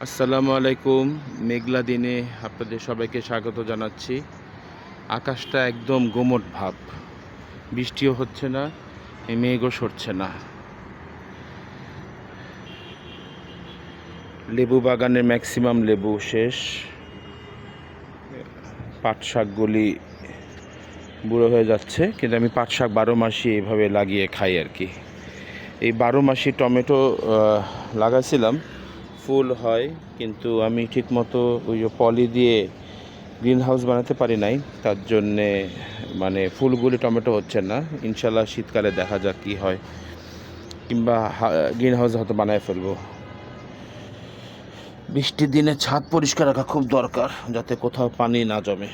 আসসালামু আলাইকুম। মেঘলা দিনে আপনাদের সবাইকে স্বাগত জানাচ্ছি। আকাশটা একদম গোমট ভাব। বৃষ্টিও হচ্ছে না মেঘও সরছে না। লেবু বাগানের ম্যাক্সিমাম লেবু শেষ। পাট শাকগুলি বুড়ো হয়ে যাচ্ছে, কিন্তু আমি পাট শাক বারো মাসই এইভাবে লাগিয়ে খাই আর কি। এই বারো মাসি টমেটো লাগাইছিলাম ফুল হয়, কিন্তু আমি ঠিকমতো ওই যে পলি দিয়ে গ্রিন হাউস বানাতে পারি নাই। তার জন্যে মানে ফুলগুলি টমেটো হচ্ছে না। ইনশাল্লাহ শীতকালে দেখা যাক কী হয়। কিংবা গ্রিন হাউস হয়তো বানায় ফেলব। বৃষ্টির দিনে ছাদ পরিষ্কার রাখা খুব দরকার, যাতে কোথাও পানি না জমে।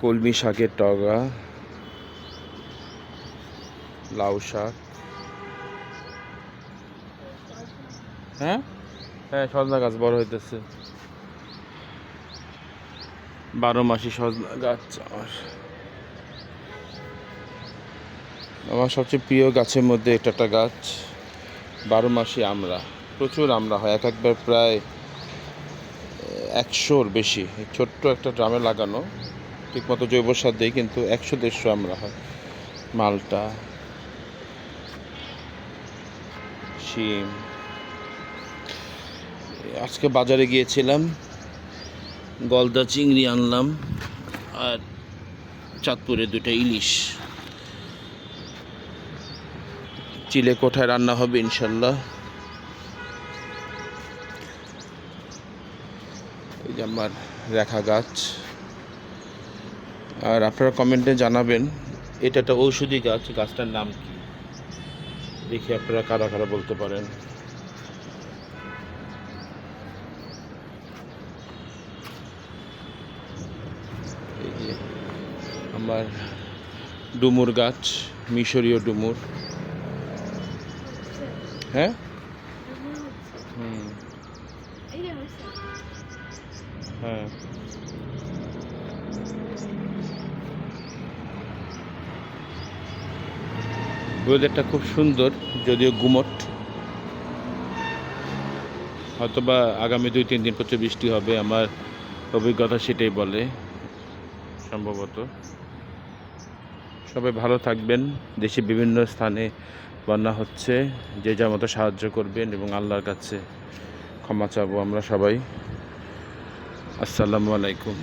কলমি শাকের টগা লাউ শাক। হ্যাঁ? হ্যাঁ সজনা গাছ বড় হইতেছে। বারো মাসি সজনা গাছ আমার। আমার সবচেয়ে প্রিয় গাছের মধ্যে এটা একটা গাছ, বারো মাসি আমরা প্রচুর আমরা হয়, এক একবার প্রায় একশোর বেশি। ছোট্ট একটা ড্রামে লাগানো, ঠিকমতো জৈব সার দেয় কিন্তু একশো দেড়শো আমরা হয়। মালটা শিম আজকে বাজারে গিয়েছিলাম, গলদা চিংড়ি আনলাম আর চাঁদপুরে দুটো ইলিশ। চিলে কোঠায় রান্না হবে ইনশাল্লাহ। এই যে আমার রেখা গাছ। আর আপনারা কমেন্টে জানাবেন এটা একটা ঔষধি গাছ, গাছটার নাম কি? দেখি আপনারা কারা কারা বলতে পারেন। এই যে আমার ডুমুর গাছ মিশরীয় ডুমুর। হ্যাঁ? হুম। হ্যাঁ। ওয়েদারটা খুব সুন্দর, যদিও গুমট। হয়তোবা আগামী দুই, তিন দিন প্রচুর বৃষ্টি হবে, আমার অভিজ্ঞতা সেটাই বলে, সম্ভবত। সবাই ভালো থাকবেন, দেশে বিভিন্ন স্থানে বন্যা হচ্ছে, যে যার মতো সাহায্য করবেন এবং আল্লাহর কাছে ক্ষমা চাবো আমরা সবাই। আসসালামু আলাইকুম।